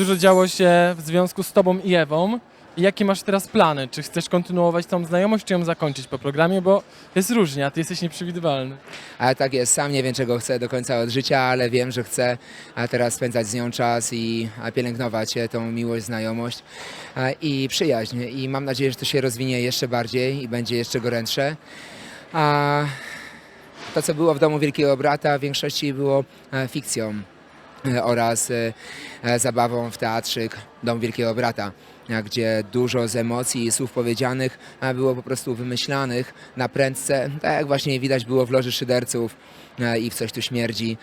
Dużo działo się w związku z Tobą i Ewą. I jakie masz teraz plany? Czy chcesz kontynuować tą znajomość, czy ją zakończyć po programie? Bo jest różnie, a Ty jesteś nieprzewidywalny. Ale tak jest, sam nie wiem czego chcę do końca od życia, ale wiem, że chcę teraz spędzać z nią czas i pielęgnować e, tą miłość, znajomość i przyjaźń. I mam nadzieję, że to się rozwinie jeszcze bardziej i będzie jeszcze gorętsze. A to, co było w domu Wielkiego Brata, w większości było e, fikcją oraz e, e, zabawą w teatrzyk Dom Wielkiego Brata, e, gdzie dużo z emocji i słów powiedzianych było po prostu wymyślanych na prędce, tak jak właśnie widać było w Loży Szyderców i w Coś Tu Śmierdzi,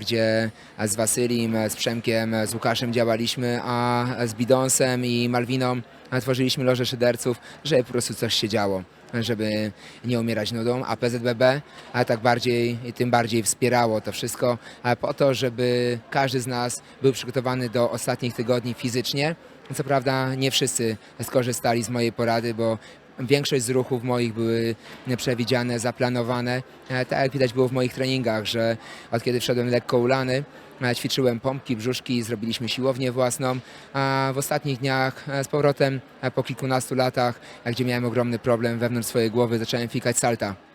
gdzie z Wasylim, z Przemkiem, z Łukaszem działaliśmy, a z Bidonsem i Malwiną tworzyliśmy Lożę Szyderców, żeby po prostu coś się działo żeby nie umierać nudą, a PZBB a tak bardziej i tym bardziej wspierało to wszystko po to, żeby każdy z nas był przygotowany do ostatnich tygodni fizycznie. Co prawda nie wszyscy skorzystali z mojej porady, bo większość z ruchów moich były przewidziane, zaplanowane. E, Tak jak widać było w moich treningach, że od kiedy wszedłem lekko ulany, e, ćwiczyłem pompki, brzuszki, zrobiliśmy siłownię własną, a w ostatnich dniach e, z powrotem po kilkunastu latach, gdzie miałem ogromny problem wewnątrz swojej głowy, zacząłem fikać salta.